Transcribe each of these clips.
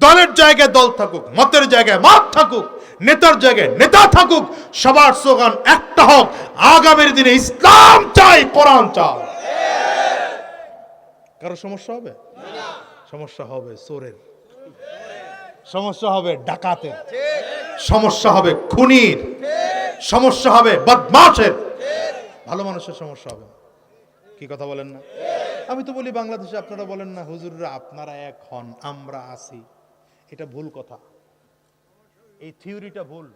দলের জায়গায় দল থাকুক, মতের জায়গায় মত থাকুক, নেতার জায়গায় নেতা থাকুক, সবার স্লোগান একটা হোক, আগামীর দিনে ইসলাম চাই, কোরআন চাই। কারও সমস্যা হবে? সমস্যা হবে চোরের। সমস্যা হবে ডাকাতের। সমস্যা হবে খুনির। সমস্যা হবে বদমাশের। ভালো মানুষের সমস্যা হবে কি কথা বলেন না? আমি তো বলি বাংলাদেশে আপনারা বলেন না, হুজুররা আপনারা এক হন, আমরা আছি। এটা ভুল কথা। এই থিওরিটা ভুল।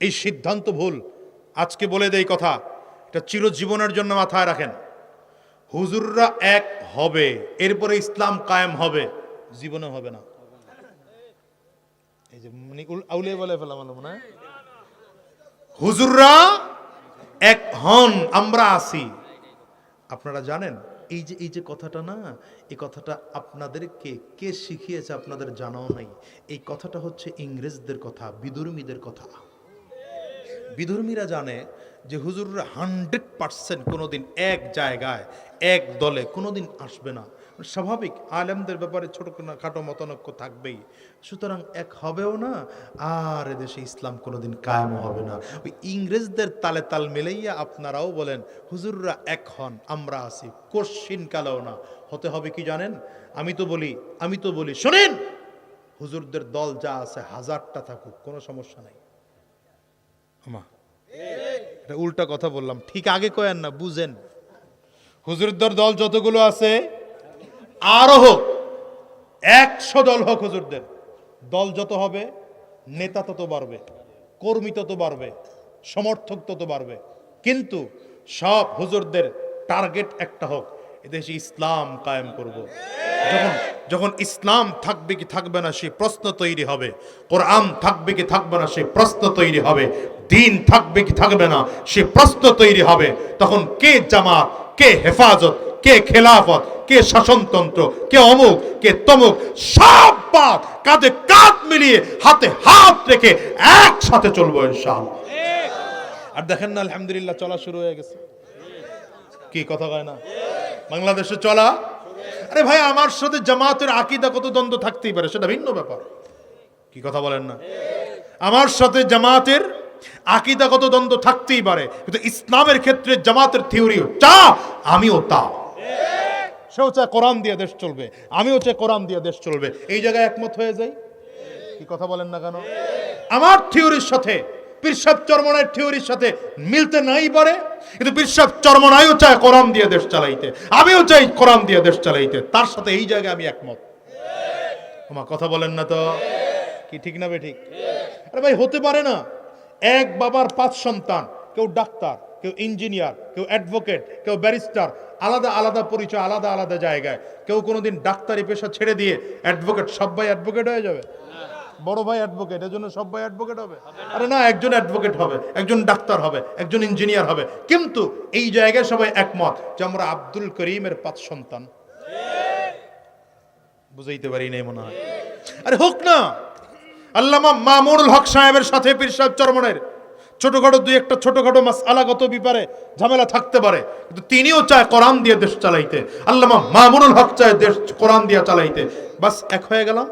এই সিদ্ধান্ত ভুল। আজকে বলে দেই কথা এটা চিরজীবনের জন্য মাথায় রাখেন। হুজুররা এক হবে এরপরে ইসলাম কায়েম হবে জীবনে হবে না। এই যে মানে উল- আউলিয়া বলে ফেলাম মনে হুজুররা এক হন আমরা আছি। আপনারা জানেন এই যে এই যে কথাটা না, এই কথাটা আপনাদেরকে কে শিখিয়েছে আপনাদের জানাও নাই। এই কথাটা হচ্ছে ইংরেজদের কথা বিধর্মীদের কথা। বিধর্মীরা জানে যে হুজুররা হান্ড্রেড পার্সেন্ট কোনোদিন এক জায়গায়, এক দলে কোনোদিন আসবে না। স্বাভাবিক আলেমদের ব্যাপারে ছোট খাটো মতনৈক্য থাকবেই। সুতরাং এক হবেও না আর এদেশে ইসলাম কোনোদিন কায়েমও হবে না। ওই ইংরেজদের তালে তাল মিলাইয়া আপনারাও বলেন হুজুররা এক হন আমরা আছি। কোশ্চিন কালেও না। হতে হবে কি জানেন? আমি তো বলি আমি তো বলি শোনেন! হুজুরদের দল যা আছে হাজারটা থাকুক কোনো সমস্যা নাই। আমা এটা উল্টা কথা বললাম ঠিক আগে কয়েন না বুঝেন। হুজুরদের দল যতগুলো আছে আরও হোক, একশো দল হোক হুজুরদের। দল যত হবে, নেতা তত বাড়বে, কর্মী তত বাড়বে, সমর্থক তত বাড়বে। কিন্তু সব হুজুরদের টার্গেট একটা হোক এদেশে ইসলাম কায়েম করব। যখন যখন ইসলাম থাকবে কি থাকবে না সেই প্রশ্ন তৈরি হবে। কোরআন থাকবে কি থাকবে না সেই প্রশ্ন তৈরি হবে। দিন থাকবে কি থাকবে না, সে প্রশ্ন তৈরি হবে। তখন কে জামাত, কে হেফাজত কে খেলাফত, কে শাসনতন্ত্র, কে অমুক, কে তমুক, সব পাত কাঁধে কাঁধ মিলিয়ে হাতে হাত রেখে একসাথে চলবো ইনশাআল্লাহ। আর দেখেন না, আলহামদুলিল্লাহ চলা শুরু হয়ে গেছে। কি কথা কয় না? বাংলাদেশে চলা? আরে ভাই, আমার সাথে জামাতের আকিদা কত দ্বন্দ্ব থাকতেই পারে, সেটা ভিন্ন ব্যাপার। কি কথা বলেন না? আমার সাথে জামাতের আকিদাগত দ্বন্দ্ব থাকতেই পারে, কিন্তু ইসলামের ক্ষেত্রে জামাতের থিওরি তা আমিও তা। সেও চায় কোরআন দিয়ে দেশ চলবে। আমিও চাই কোরআন দিয়ে দেশ চলবে। এই জায়গায় একমত হয়ে যাই? কি কথা বলেন না কেন? আমার থিওরির সাথে, পিরসাব চরমনায়ের থিওরির সাথে মিলতে নাই পারে, কিন্তু পিরসাব চরমনায়ও চায় কোরআন দিয়ে দেশ চালাইতে। আমিও চাই কোরআন দিয়ে দেশ চালাইতে। তার সাথে এই জায়গায় আমি একমত। তোমার কথা বলেন না তো? কি, ঠিক না বে ঠিক? আরে ভাই, হতে পারে না। এক বাবার পাঁচ সন্তান, কেউ ডাক্তার। কেউ ইঞ্জিনিয়ার, কেউ অ্যাডভোকেট, কেউ ব্যারিস্টার, আলাদা আলাদা পরিচয়, আলাদা আলাদা জায়গায়। কেউ কোনোদিন ডাক্তারি পেশা ছেড়ে দিয়ে অ্যাডভোকেট, সব ভাই অ্যাডভোকেট হয়ে যাবে। বড় ভাই অ্যাডভোকেট, এজন্য সব ভাই অ্যাডভোকেট হবে। আরে না, একজন অ্যাডভোকেট হবে, একজন ডাক্তার হবে, একজন ইঞ্জিনিয়ার হবে। কিন্তু এই জায়গায় সবাই একমত যে আমরা আব্দুল করিমের পাঁচ সন্তান। বুঝাইতে পারি নাই মনে হয়। আরে হোক না। আল্লামা মামুনুল হক সাহেবের সাথে পীর সাহেব চরমনের। ছোটখাটো দুই একটা ছোটখাটো মাস আলাগত বিপারে ঝামেলা থাকতে পারে। কিন্তু তিনিও চায় কোরআন দিয়ে দেশ চালাইতে। আল্লামা মামুনুল হক চায় দেশ কোরআন দিয়ে চালাইতে। বাস এক হয়ে গেলাম।